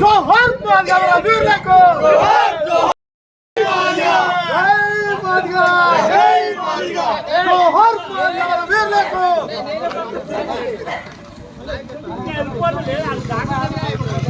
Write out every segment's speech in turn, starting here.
జోహార్ మాదిగ వీరులకు జై మాదిగ జోహార్ మాదిగ వీరులకు జిందాబాద్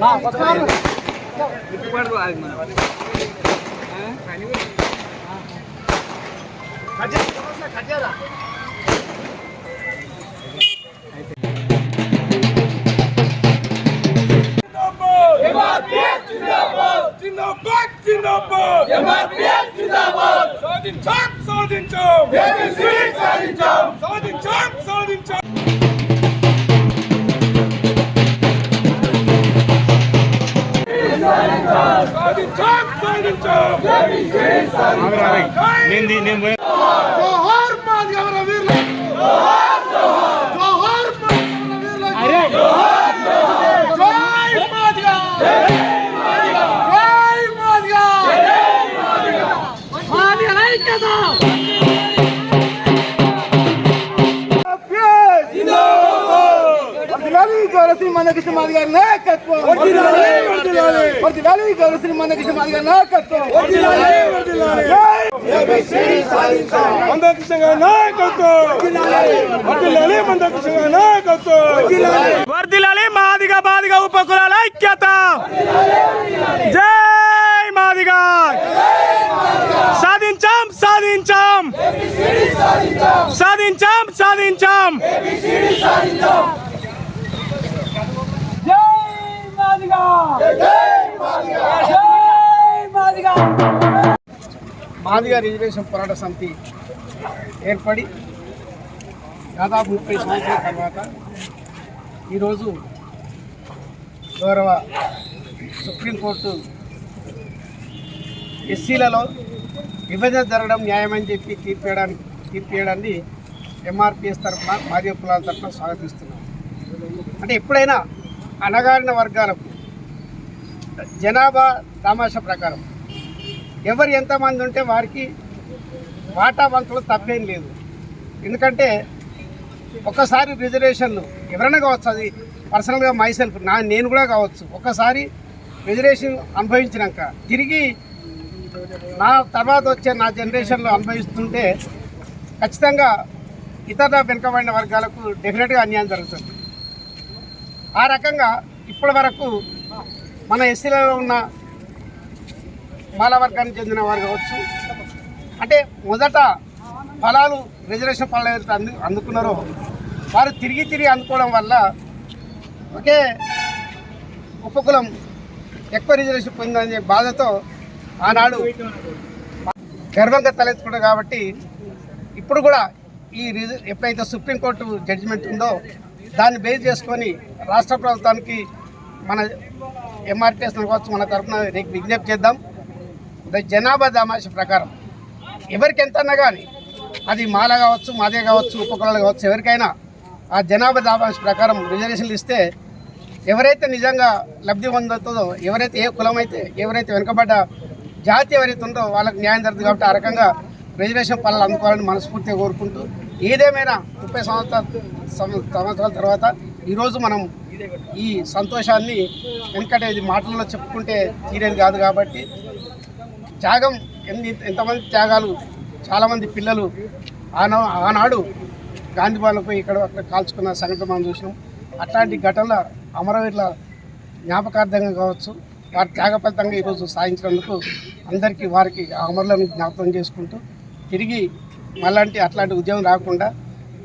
వర్ధిల్లాలి వర్ధిల్లాలి జై మాదిగ ఎంఆర్పిఎల్ జిందాబాద్ వేస్తాడా జిందాబాద్ జిందాబాద్ ఎంఆర్పిఎస్ జిందాబాద్ సాధించాం సాధించాం ఏబిసి సాధించాం సాధించాం సాధించాం సాధించాం ఏబిసి సాధించాం జోహార్ మాదిగ వీరులకు జోహార్ మాది గారి నాయకత్వం మందకృష్ణ నాయకత్వం మందకృష్ణ నాయకత్వం వర్దిలాలి మాదిగా బాదిగా ఉపకులాల ఐక్యత. జై మాదిగా. సాధించాం సాధించాం. సాధించాం సాధించాం. మాదిగా. రిజర్వేషన్ పోరాట సమితి ఏర్పడి దాదాపు ముప్పై సంవత్సరాల తర్వాత ఈరోజు గౌరవ సుప్రీంకోర్టు ఎస్సీలలో విభజన జరగడం న్యాయమని చెప్పి తీర్పేయడానికి తీర్పేయడాన్ని ఎంఆర్పిఎస్ తరఫున మాదిగ కులాల తరఫున స్వాగతిస్తున్నాం. అంటే ఎప్పుడైనా అణగారిన వర్గాలకు జనాభా తమాషా ప్రకారం ఎవరు ఎంతమంది ఉంటే వారికి వాటా వంతులు తప్పేం లేదు. ఎందుకంటే ఒక్కసారి రిజర్వేషన్లు ఎవరైనా కావచ్చు అది పర్సనల్గా మైసెల్ఫ్ నా నేను కూడా కావచ్చు. ఒక్కసారి రిజర్వేషన్ అనుభవించినాక తిరిగి నా తర్వాత వచ్చే నా జనరేషన్లో అనుభవిస్తుంటే ఖచ్చితంగా ఇతర వెనుకబడిన వర్గాలకు డెఫినెట్గా అన్యాయం జరుగుతుంది. ఆ రకంగా ఇప్పటి వరకు మన ఎస్సీలలో ఉన్న మాల వర్గానికి చెందిన వారు కావచ్చు. అంటే మొదట ఫలాలు రిజర్వేషన్ ఫలాలు ఏదైతే అందు అందుకున్నారో వారు తిరిగి తిరిగి అందుకోవడం వల్ల ఒకే ఉపకులం ఎక్కువ రిజర్వేషన్ పొందిందనే బాధతో ఆనాడు గర్వంగా తలెత్తుకున్నాడు కాబట్టి ఇప్పుడు కూడా ఈ రిజ ఎప్పుడైతే సుప్రీంకోర్టు జడ్జిమెంట్ ఉందో దాన్ని బేస్ చేసుకొని రాష్ట్ర ప్రభుత్వానికి మన ఎంఆర్టీఎస్ కావచ్చు మన తరఫున విజ్ఞప్తి చేద్దాం. జనాభా దామాష ప్రకారం. ఎవరికి ఎంత అన్నా కానీ అది మాల కావచ్చు మాదే కావచ్చు ఉపకులాలు కావచ్చు ఎవరికైనా ఆ జనాభా దామాష ప్రకారం రిజర్వేషన్లు ఇస్తే ఎవరైతే నిజంగా లబ్ధి పొందుతుందో ఎవరైతే ఏ కులం అయితే ఎవరైతే వెనుకబడ్డ జాతి ఎవరైతే ఉందో వాళ్ళకి న్యాయం జరుగుతుంది కాబట్టి ఆ రకంగా రిజర్వేషన్ పనులు అందుకోవాలని మనస్ఫూర్తిగా కోరుకుంటూ ఏదేమైనా ముప్పై సంవత్సరాల సంవత్సరాల తర్వాత ఈరోజు మనం ఈ సంతోషాన్ని ఎందుకంటే ఇది మాటల్లో చెప్పుకుంటే తీరేది కాదు కాబట్టి త్యాగం ఎన్ని ఎంతమంది త్యాగాలు చాలామంది పిల్లలు ఆనా ఆనాడు గాంధీ ఇక్కడ అక్కడ కాల్చుకున్న సంఘటన మనం చూసినాం. అట్లాంటి ఘటనల అమరవీరుల జ్ఞాపకార్థంగా కావచ్చు వారి త్యాగ ఫలితంగా ఈరోజు సాధించినందుకు అందరికీ వారికి ఆ అమరులను జ్ఞాపకం చేసుకుంటూ తిరిగి మళ్ళంటి అట్లాంటి ఉద్యమం రాకుండా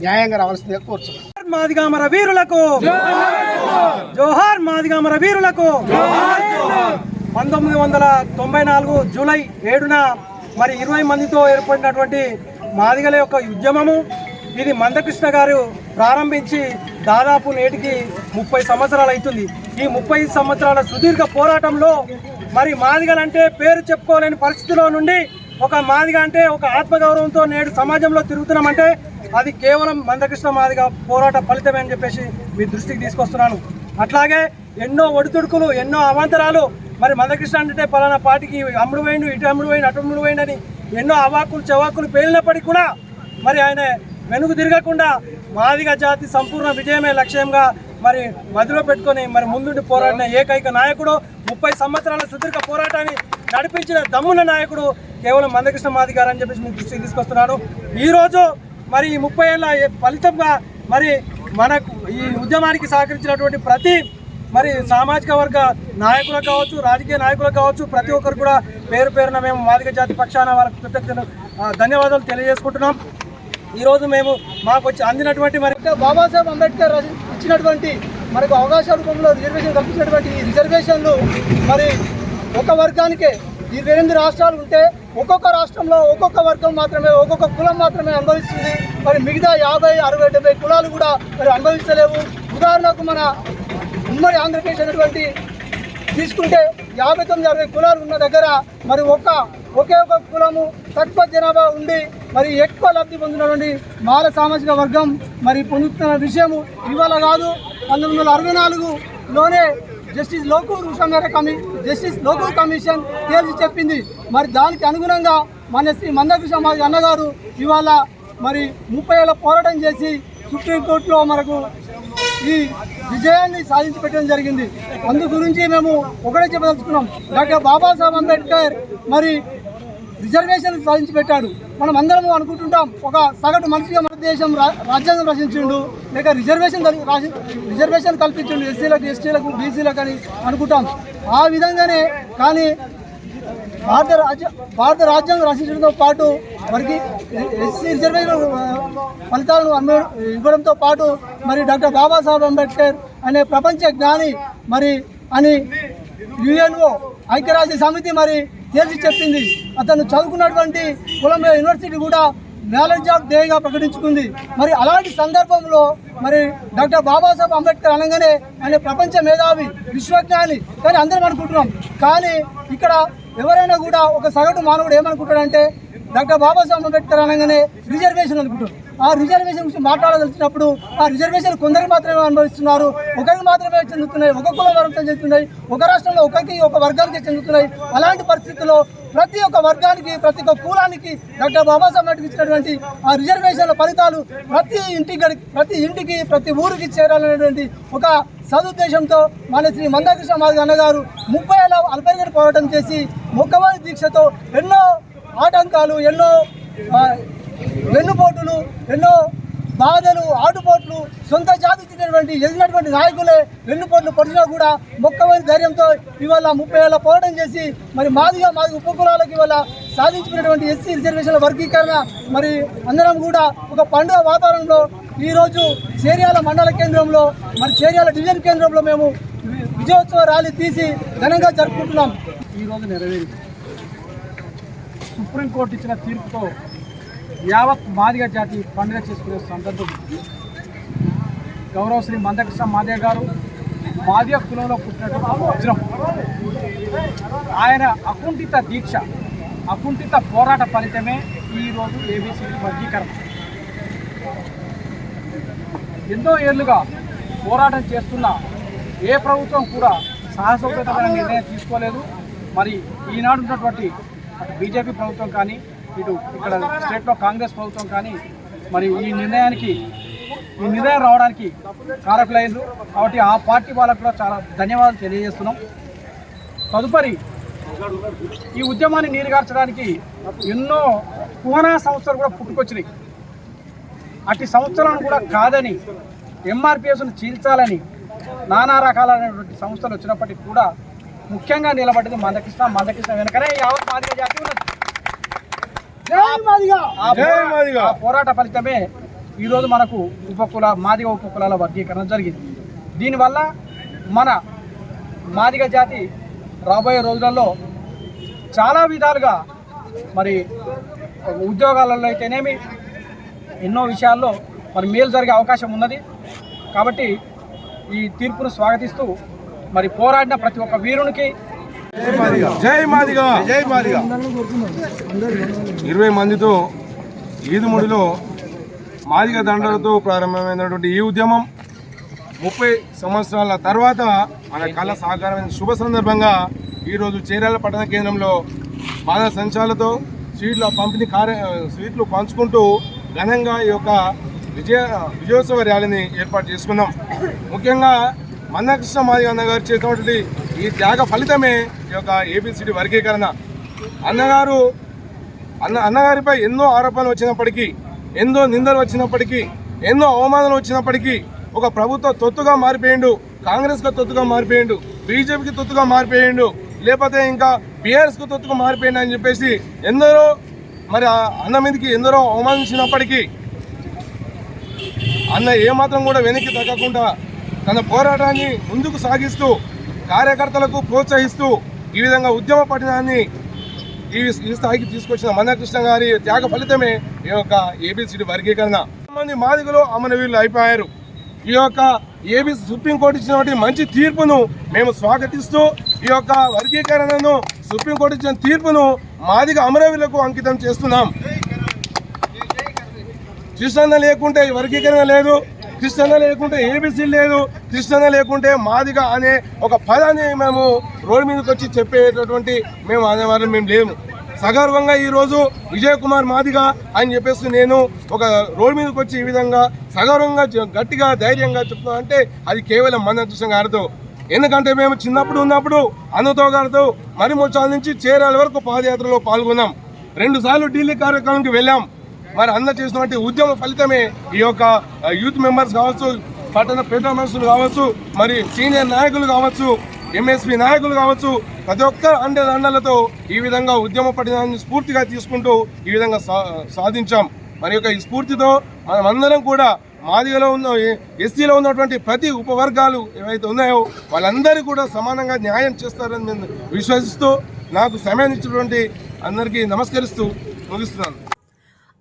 న్యాయంగా రావాల్సిందిగా కోరుతున్నాం మాదిగామర వీరులకు జోహార్ మాదిగామర వీరులకు పంతొమ్మిది వందల తొంభై నాలుగు జూలై ఏడున మరి ఇరవై మందితో ఏర్పడినటువంటి మాదిగల యొక్క ఉద్యమము ఇది మందకృష్ణ గారు ప్రారంభించి దాదాపు నేటికి ముప్పై సంవత్సరాలు అవుతుంది. ఈ ముప్పై సంవత్సరాల సుదీర్ఘ పోరాటంలో మరి మాదిగలంటే పేరు చెప్పుకోలేని పరిస్థితిలో నుండి ఒక మాదిగ అంటే ఒక ఆత్మగౌరవంతో నేడు సమాజంలో తిరుగుతున్నామంటే అది కేవలం మందకృష్ణ మాదిగ పోరాట ఫలితమే అని చెప్పేసి మీ దృష్టికి తీసుకొస్తున్నాను. అట్లాగే ఎన్నో ఒడిదుడుకులు ఎన్నో అవాంతరాలు మరి మందకృష్ణ అంటే పలానా పాటికి అమ్ముడు పోయిండు ఇటు అమ్ముడు వేయండి అటు అమ్ముడు వేయండి అని ఎన్నో అవాకులు చవాకులు పేలినప్పటికీ కూడా మరి ఆయన వెనుకు తిరగకుండా మాదిగ జాతి సంపూర్ణ విజయమే లక్ష్యంగా మరి మదిలో పెట్టుకొని మరి ముందుండి పోరాడిన ఏకైక నాయకుడు ముప్పై సంవత్సరాల సుదీర్ఘ పోరాటాన్ని నడిపించిన దమ్మున నాయకుడు కేవలం మందకృష్ణ మాది గారు అని చెప్పేసి మీ దృష్టికి తీసుకొస్తున్నాను. ఈరోజు మరి ఈ ముప్పై ఏళ్ళ ఫలితంగా మరి మనకు ఈ ఉద్యమానికి సహకరించినటువంటి ప్రతి మరి సామాజిక వర్గ నాయకులకు కావచ్చు రాజకీయ నాయకులకు కావచ్చు ప్రతి ఒక్కరు కూడా పేరు పేరున మేము మాదిక జాతి పక్షాన వారికి కృతజ్ఞతలు ధన్యవాదాలు తెలియజేసుకుంటున్నాం. ఈరోజు మేము మాకు వచ్చి అందినటువంటి మరి బాబాసాహెబ్ అంబేద్కర్ ఇచ్చినటువంటి మనకు అవకాశ రూపంలో రిజర్వేషన్ కల్పించినటువంటి ఈ రిజర్వేషన్లు మరి ఒక వర్గానికే ఇరవై ఎనిమిది రాష్ట్రాలు ఉంటే ఒక్కొక్క రాష్ట్రంలో ఒక్కొక్క వర్గం మాత్రమే ఒక్కొక్క కులం మాత్రమే అనుభవిస్తుంది. మరి మిగతా యాభై అరవై డెబ్బై కులాలు కూడా మరి అనుభవిస్తలేవు. ఉదాహరణకు మన ఉమ్మడి ఆంధ్రప్రదేశ్ అనేటువంటి తీసుకుంటే యాభై తొమ్మిది అరవై కులాలు ఉన్న దగ్గర మరి ఒక్క ఒకే ఒక కులము తక్కువ జనాభా ఉండి మరి ఎక్కువ లబ్ధి పొందినటువంటి మాల సామాజిక వర్గం మరి పొందుతున్న విషయము ఇవాళ కాదు పంతొమ్మిది వందల అరవై నాలుగులోనే జస్టిస్ లోకూర్ ఉషామేర కమి జస్టిస్ లోకూర్ కమిషన్ తేల్చి చెప్పింది. మరి దానికి అనుగుణంగా మన శ్రీ మందకృష్ణ మాది అన్నగారు ఇవాళ మరి ముప్పై ఏళ్ళ పోరాటం చేసి సుప్రీంకోర్టులో మనకు ఈ విజయాన్ని సాధించి పెట్టడం జరిగింది. అందు గురించి మేము ఒకటే చెప్పదలుచుకున్నాం. డాక్టర్ బాబాసాహెబ్ అంబేద్కర్ మరి రిజర్వేషన్ సాధించి పెట్టాడు. మనం అందరం అనుకుంటుంటాం ఒక సగటు మనిషిగా మన దేశం రా- రాజ్యాంగం రచించిండు లేక రిజర్వేషన్ రాసి రిజర్వేషన్ కల్పించిండు ఎస్సీలకు ఎస్టీలకు బీసీలకు అని అనుకుంటాం. ఆ విధంగానే కానీ భారత రాజ్య భారత రాజ్యాంగం రచించడంతో పాటు వారికి ఎస్సీ రిజర్వేషన్ ఫలితాలను అన్వ ఇవ్వడంతో పాటు మరి డాక్టర్ బాబాసాహెబ్ అంబేద్కర్ అనే ప్రపంచ జ్ఞాని మరి అని యుఎన్ఓ ఐక్యరాజ్య సమితి మరి తేల్చి చెప్పింది. అతను చదువుకున్నటువంటి కొలంబియా యూనివర్సిటీ కూడా నాలెడ్జ్ ఆఫ్ డేగా ప్రకటించుకుంది. మరి అలాంటి సందర్భంలో మరి డాక్టర్ బాబాసాహెబ్ అంబేద్కర్ అనగానే ఆయన ప్రపంచ మేధావి విశ్వజ్ఞాని కానీ అందరం అనుకుంటున్నాం. కానీ ఇక్కడ ఎవరైనా కూడా ఒక సగటు మానవుడు ఏమనుకుంటాడంటే డాక్టర్ బాబాసాహెబ్ అంబేద్కర్ అనగానే రిజర్వేషన్ అనుకుంటాడు. ఆ రిజర్వేషన్ గురించి మాట్లాడదలిచినప్పుడు ఆ రిజర్వేషన్ కొందరికి మాత్రమే అనుభవిస్తున్నారు. ఒకరికి మాత్రమే చెందుతున్నాయి. ఒక కుల వర్గం చెందుతున్నాయి. ఒక రాష్ట్రంలో ఒకరికి ఒక వర్గానికి చెందుతున్నాయి. అలాంటి పరిస్థితుల్లో ప్రతి ఒక్క వర్గానికి ప్రతి ఒక్క కులానికి డాక్టర్ బాబాసాహెబ్ నాయుడు ఇచ్చినటువంటి ఆ రిజర్వేషన్ల ఫలితాలు ప్రతి ఇంటికి ప్రతి ఇంటికి ప్రతి ఊరికి చేరాలనేటువంటి ఒక సదుద్దేశంతో మన శ్రీ మందాకృష్ణ మాధవ్ అన్నగారు ముప్పై ఏళ్ళ అల్పైగడ పోరాటం చేసి మొక్కవారి దీక్షతో ఎన్నో ఆటంకాలు ఎన్నో వెన్నుపోటులు ఎన్నో బాధలు ఆటుపోట్లు సొంత జాతి చెందినటువంటి ఎదిగినటువంటి నాయకులే వెన్నుపోట్లు పడినా కూడా మొక్కవని ధైర్యంతో ఇవాళ ముప్పై ఏళ్ళ పోరాటం చేసి మరి మాదిగా మాది ఉపకులాలకు ఇవాళ సాధించుకున్నటువంటి ఎస్సీ రిజర్వేషన్ల వర్గీకరణ మరి అందరం కూడా ఒక పండుగ వాతావరణంలో ఈరోజు చేర్యాల మండల కేంద్రంలో మరి చేర్యాల డివిజన్ కేంద్రంలో మేము విజయోత్సవ ర్యాలీ తీసి ఘనంగా జరుపుకుంటున్నాం. ఈరోజు నెరవేరింది. సుప్రీంకోర్టు ఇచ్చిన తీర్పుతో యావత్ మాదిగ జాతి పండుగ చేసుకునే సందర్భం గౌరవ శ్రీ మందకృష్ణ మాదిగ గారు మాదిగ కులంలో పుట్టినటువంటి వజ్రం. ఆయన అకుంఠిత దీక్ష అకుంఠిత పోరాట ఫలితమే ఈరోజు ఏబీసీ వర్గీకరణ. ఎన్నో ఏళ్ళుగా పోరాటం చేస్తున్న ఏ ప్రభుత్వం కూడా సాహసోపేతమైన నిర్ణయం తీసుకోలేదు. మరి ఈనాడు ఉన్నటువంటి బీజేపీ ప్రభుత్వం కానీ ఇటు ఇక్కడ స్టేట్లో కాంగ్రెస్ ప్రభుత్వం కానీ మరి ఈ నిర్ణయానికి ఈ నిర్ణయం రావడానికి కారకులైంది కాబట్టి ఆ పార్టీ వాళ్ళకు కూడా చాలా ధన్యవాదాలు తెలియజేస్తున్నాం. తదుపరి ఈ ఉద్యమాన్ని నీరుగార్చడానికి ఎన్నో కుహనా సంస్థలు కూడా పుట్టుకొచ్చినాయి. అట్టి సంస్థలను కూడా కాదని ఎంఆర్పిఎస్ను చీల్చాలని నానా రకాలైనటువంటి సంస్థలు వచ్చినప్పటికీ కూడా ముఖ్యంగా నిలబడ్డది మందకృష్ణ. మందకృష్ణ వెనకనే యావత్ మాదిగ జాతి ఉన్నది. ఆ పోరాట ఫలితమే ఈరోజు మనకు ఉపకుల మాదిగ ఉపకులాల వర్గీకరణ జరిగింది. దీనివల్ల మన మాదిగ జాతి రాబోయే రోజులలో చాలా విధాలుగా మరి ఉద్యోగాలలో అయితేనేమి ఎన్నో విషయాల్లో మరి మేలు జరిగే అవకాశం ఉన్నది. కాబట్టి ఈ తీర్పును స్వాగతిస్తూ మరి పోరాడిన ప్రతి ఒక్క వీరునికి జై మాదిగా. జై మాదిగా. ఇరవై మందితో ఈదుముడిలో మాదిగ దండలతో ప్రారంభమైనటువంటి ఈ ఉద్యమం ముప్పై సంవత్సరాల తర్వాత మన కళ సహకారమైన శుభ సందర్భంగా ఈరోజు చీరాల పట్టణ కేంద్రంలో బాధ సంచాలతో స్వీట్ల పంపిణీ కార్య స్వీట్లు పంచుకుంటూ ఘనంగా ఈ యొక్క విజయ విజయోత్సవ ర్యాలీని ఏర్పాటు చేసుకున్నాం. ముఖ్యంగా మన్నకృష్ణ మాదిగ అన్న గారు చేసినటువంటి ఈ త్యాగ ఫలితమే ఈ యొక్క ఏబిసిడి వర్గీకరణ. అన్నగారు అన్న అన్నగారిపై ఎన్నో ఆరోపణలు వచ్చినప్పటికీ ఎన్నో నిందలు వచ్చినప్పటికీ ఎన్నో అవమానాలు వచ్చినప్పటికీ ఒక ప్రభుత్వ తొత్తుగా మారిపోయిండు కాంగ్రెస్కి తొత్తుగా మారిపోయిండు బీజేపీకి తొత్తుగా మారిపోయిండు లేకపోతే ఇంకా బీఆర్ఎస్కి తొత్తుగా మారిపోయిండు అని చెప్పేసి ఎందరో మరి అన్న మీదకి ఎందరో అవమానించినప్పటికీ అన్న ఏమాత్రం కూడా వెనక్కి తగ్గకుండా తన పోరాటాన్ని ముందుకు సాగిస్తూ కార్యకర్తలకు ప్రోత్సహిస్తూ ఈ విధంగా ఉద్యమ పఠనాన్ని ఈ ఈ స్థాయికి తీసుకొచ్చిన మందకృష్ణ గారి త్యాగ ఫలితమే ఈ యొక్క ఏబిసిడి వర్గీకరణ. మంది మాదిగలు అమరవీరులు అయిపోయారు. ఈ యొక్క ఏబి సుప్రీంకోర్టు ఇచ్చినటువంటి మంచి తీర్పును మేము స్వాగతిస్తూ ఈ యొక్క వర్గీకరణను సుప్రీంకోర్టు ఇచ్చిన తీర్పును మాదిగ అమరవీరులకు అంకితం చేస్తున్నాం. చూసన్న లేకుంటే ఈ వర్గీకరణ లేదు. కృష్ణన్న లేకుంటే ఏబీసీ లేదు. కృష్ణన్న లేకుంటే మాదిగ అనే ఒక పదాన్ని మేము రోడ్డు మీదకి వచ్చి చెప్పేటటువంటి మేము అనేవారం మేము లేము. సగర్వంగా ఈరోజు విజయ్ కుమార్ మాదిగ అని చెప్పేసి నేను ఒక రోడ్డు మీదకి వచ్చి ఈ విధంగా సగర్వంగా గట్టిగా ధైర్యంగా చెప్తున్నా అంటే అది కేవలం మన అదృష్టం కారదు ఎందుకంటే మేము చిన్నప్పుడు ఉన్నప్పుడు అన్నతో గారితో మరిముచ్చాల నుంచి చేరాల వరకు పాదయాత్రలో పాల్గొన్నాం. రెండుసార్లు ఢిల్లీ కార్యక్రమానికి వెళ్ళాం. మరి అందరు చేసినటువంటి ఉద్యమ ఫలితమే ఈ యొక్క యూత్ మెంబర్స్ కావచ్చు పట్టణ పేద మనుషులు కావచ్చు మరి సీనియర్ నాయకులు కావచ్చు ఎంఎస్పి నాయకులు కావచ్చు ప్రతి ఒక్క అండే దండలతో ఈ విధంగా ఉద్యమ పఠనాన్ని స్ఫూర్తిగా తీసుకుంటూ ఈ విధంగా సా- సాధించాం. మరి యొక్క ఈ స్ఫూర్తితో మనమందరం కూడా మాదిగలో ఉన్న ఎస్సీలో ఉన్నటువంటి ప్రతి ఉపవర్గాలు ఏవైతే ఉన్నాయో వాళ్ళందరూ కూడా సమానంగా న్యాయం చేస్తారని నేను విశ్వసిస్తూ నాకు సమయం ఇచ్చినటువంటి అందరికీ నమస్కరిస్తూ ముగిస్తున్నాను.